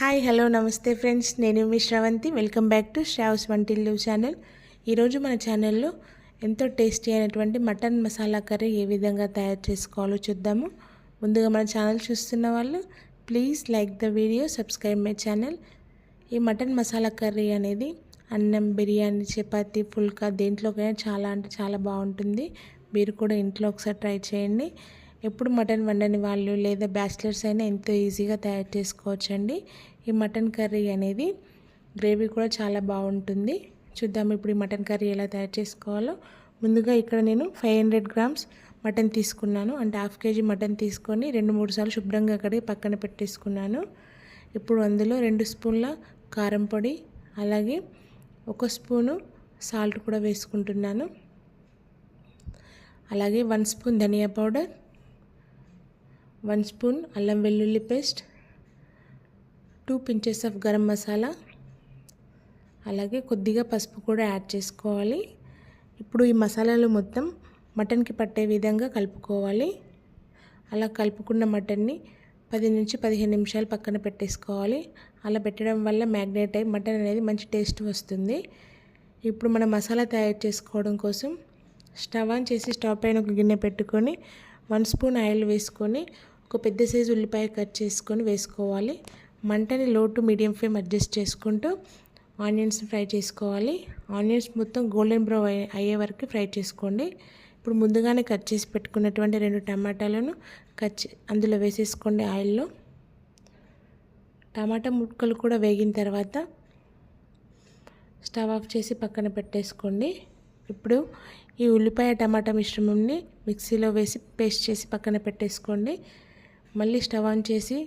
Hi hello నమస్తే friends నేను మీ Sravanthi welcome back to Sravs Vantillu channel ఈరోజు మన ఛానల్లో ఎంతో టేస్టీ అయినటువంటి మటన్ మసాలా కర్రీ ఏ విధంగా తయారు చేసుకోవాలో చూద్దాము. ముందుగా మన ఛానల్ చూస్తున్న వాళ్ళు please like the video subscribe my channel ఈ మటన్ మసాలా కర్రీ అనేది అన్నం బిర్యానీ చపాతీ ఫుల్కా దేంట్లోకైనా చాలా అంటే చాలా బాగుంటుంది. మీరు కూడా ఇంట్లో ఒకసారి ట్రై చేయండి. ఎప్పుడు మటన్ వండని వాళ్ళు లేదా బ్యాచిలర్స్ అయినా ఎంతో ఈజీగా తయారు చేసుకోవచ్చండి. ఈ మటన్ కర్రీ అనేది గ్రేవీ కూడా చాలా బాగుంటుంది. చూద్దాం ఇప్పుడు ఈ మటన్ కర్రీ ఎలా తయారు చేసుకోవాలో. ముందుగా ఇక్కడ నేను ఫైవ్ హండ్రెడ్ గ్రామ్స్ మటన్ తీసుకున్నాను. అంటే హాఫ్ కేజీ మటన్ తీసుకొని రెండు మూడు సార్లు శుభ్రంగా కడిగి పక్కన పెట్టేసుకున్నాను. ఇప్పుడు అందులో రెండు స్పూన్ల కారం పొడి అలాగే ఒక స్పూను సాల్ట్ కూడా వేసుకుంటున్నాను. అలాగే వన్ స్పూన్ ధనియా పౌడర్ వన్ స్పూన్ అల్లం వెల్లుల్లి paste two pinches of garam masala. అలాగే కొద్దిగా పసుపు కూడా యాడ్ చేసుకోవాలి. ఇప్పుడు ఈ మసాలాలు మొత్తం మటన్కి పట్టే విధంగా కలుపుకోవాలి. అలా కలుపుకున్న మటన్ని పది నుంచి పదిహేను నిమిషాలు పక్కన పెట్టేసుకోవాలి. అలా పెట్టడం వల్ల మ్యాగ్నేట్ అయి మటన్ అనేది మంచి టేస్ట్ వస్తుంది. ఇప్పుడు మనం మసాలా తయారు చేసుకోవడం కోసం స్టవ్ ఆన్ చేసి స్టవ్ పైన ఒక గిన్నె పెట్టుకొని వన్ స్పూన్ ఆయిల్ వేసుకొని ఒక పెద్ద సైజు ఉల్లిపాయ కట్ చేసుకొని వేసుకోవాలి. మంటని low to medium flame adjust చేసుకుంటూ ఆనియన్స్ ఫ్రై చేసుకోవాలి. ఆనియన్స్ మొత్తం గోల్డెన్ బ్రౌన్ అయ్యే వరకు ఫ్రై చేసుకోండి. ఇప్పుడు ముందుగానే కట్ చేసి పెట్టుకున్నటువంటి రెండు టమాటాలను కట్ అందులో వేసేసుకోండి ఆయిల్లో టమాటా ముక్కలు కూడా వేగిన తర్వాత స్టవ్ ఆఫ్ చేసి పక్కన పెట్టేసుకోండి. ఇప్పుడు ఈ ఉల్లిపాయ టమాటా మిశ్రమంని మిక్సీలో వేసి పేస్ట్ చేసి పక్కన పెట్టేసుకోండి. మళ్ళీ స్టవ్ ఆన్ చేసి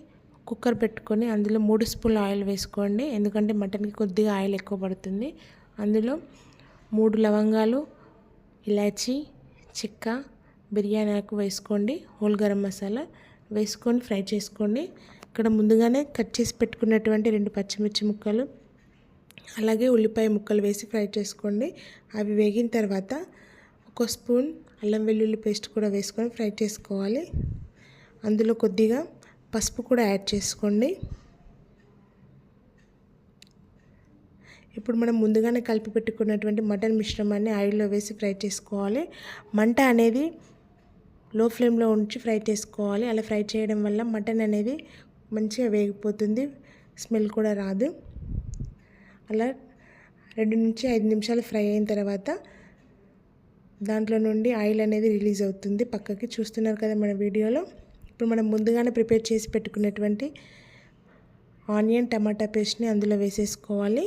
కుక్కర్ పెట్టుకొని అందులో మూడు స్పూన్ల ఆయిల్ వేసుకోండి. ఎందుకంటే మటన్కి కొద్దిగా ఆయిల్ ఎక్కువ పడుతుంది. అందులో మూడు లవంగాలు ఇలాచీ చిక్క బిర్యానీ ఆకు వేసుకోండి. హోల్ గరం మసాలా వేసుకొని ఫ్రై చేసుకోండి. ఇక్కడ ముందుగానే కట్ చేసి పెట్టుకున్నటువంటి రెండు పచ్చిమిర్చి ముక్కలు అలాగే ఉల్లిపాయ ముక్కలు వేసి ఫ్రై చేసుకోండి. అవి వేగిన తర్వాత ఒక స్పూన్ అల్లం వెల్లుల్లి పేస్ట్ కూడా వేసుకొని ఫ్రై చేసుకోవాలి. అందులో కొద్దిగా పసుపు కూడా యాడ్ చేసుకోండి. ఇప్పుడు మనం ముందుగానే కలిపి పెట్టుకున్నటువంటి మటన్ మిశ్రమాన్ని ఆయిల్లో వేసి ఫ్రై చేసుకోవాలి. మంట అనేది లో ఫ్లేమ్లో ఉంచి ఫ్రై చేసుకోవాలి. అలా ఫ్రై చేయడం వల్ల మటన్ అనేది మంచిగా వేగిపోతుంది. స్మెల్ కూడా రాదు. అలా రెండు నుంచి ఐదు నిమిషాలు ఫ్రై అయిన తర్వాత దాంట్లో నుండి ఆయిల్ అనేది రిలీజ్ అవుతుంది. పక్కకి చూస్తున్నారు కదా మన వీడియోలో. ఇప్పుడు మనం ముందుగానే ప్రిపేర్ చేసి పెట్టుకున్నటువంటి ఆనియన్ టమాటా పేస్ట్ని అందులో వేసేసుకోవాలి.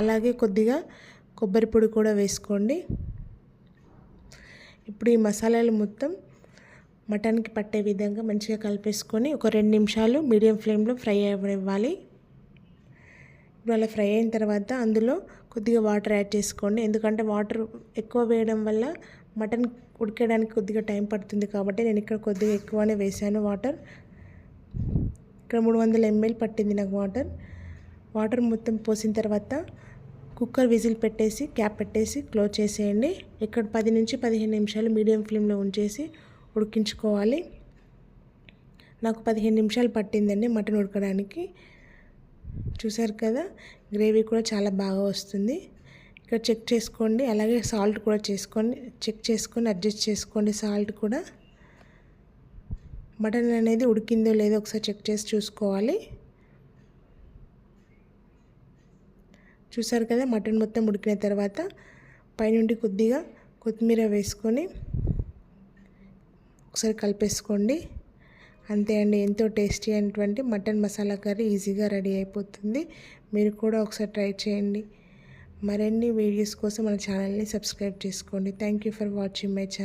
అలాగే కొద్దిగా కొబ్బరి పొడి కూడా వేసుకోండి. ఇప్పుడు ఈ మసాలాలు మొత్తం మటన్కి పట్టే విధంగా మంచిగా కలిపేసుకొని ఒక రెండు నిమిషాలు మీడియం ఫ్లేమ్లో ఫ్రై అవ్వాలి ఇప్పుడు అలా ఫ్రై అయిన తర్వాత అందులో కొద్దిగా వాటర్ యాడ్ చేసుకోండి. ఎందుకంటే వాటర్ ఎక్కువ వేయడం వల్ల మటన్ ఉడకడానికి కొద్దిగా టైం పడుతుంది కాబట్టి నేను ఇక్కడ కొద్దిగా ఎక్కువనే వేసాను వాటర్. ఇక్కడ మూడు వందల ఎంఎల్ పట్టింది నాకు వాటర్. వాటర్ మొత్తం పోసిన తర్వాత కుక్కర్ విజిల్ పెట్టేసి క్యాప్ పెట్టేసి క్లోజ్ చేసేయండి. ఇక్కడ పది నుంచి పదిహేను నిమిషాలు మీడియం ఫ్లేమ్లో ఉంచేసి ఉడికించుకోవాలి. నాకు పదిహేను నిమిషాలు పట్టిందండి మటన్ ఉడకడానికి. చూసారు కదా గ్రేవీ కూడా చాలా బాగా వస్తుంది. ఇక్కడ చెక్ చేసుకోండి. అలాగే సాల్ట్ కూడా చేసుకోండి. చెక్ చేసుకొని అడ్జస్ట్ చేసుకోండి సాల్ట్ కూడా. మటన్ అనేది ఉడికిందో లేదో ఒకసారి చెక్ చేసి చూసుకోవాలి. చూసారు కదా మటన్ మొత్తం ఉడికిన తర్వాత పైనుండి కొద్దిగా కొత్తిమీర వేసుకొని ఒకసారి కలిపేసుకోండి. అంతే అండి. ఎంతో టేస్టీ అయినటువంటి మటన్ మసాలా కర్రీ ఈజీగా రెడీ అయిపోతుంది. మీరు కూడా ఒకసారి ట్రై చేయండి. మరిన్ని వీడియోస్ కోసం మన ఛానల్ని సబ్స్క్రైబ్ చేసుకోండి. Thank you for watching my channel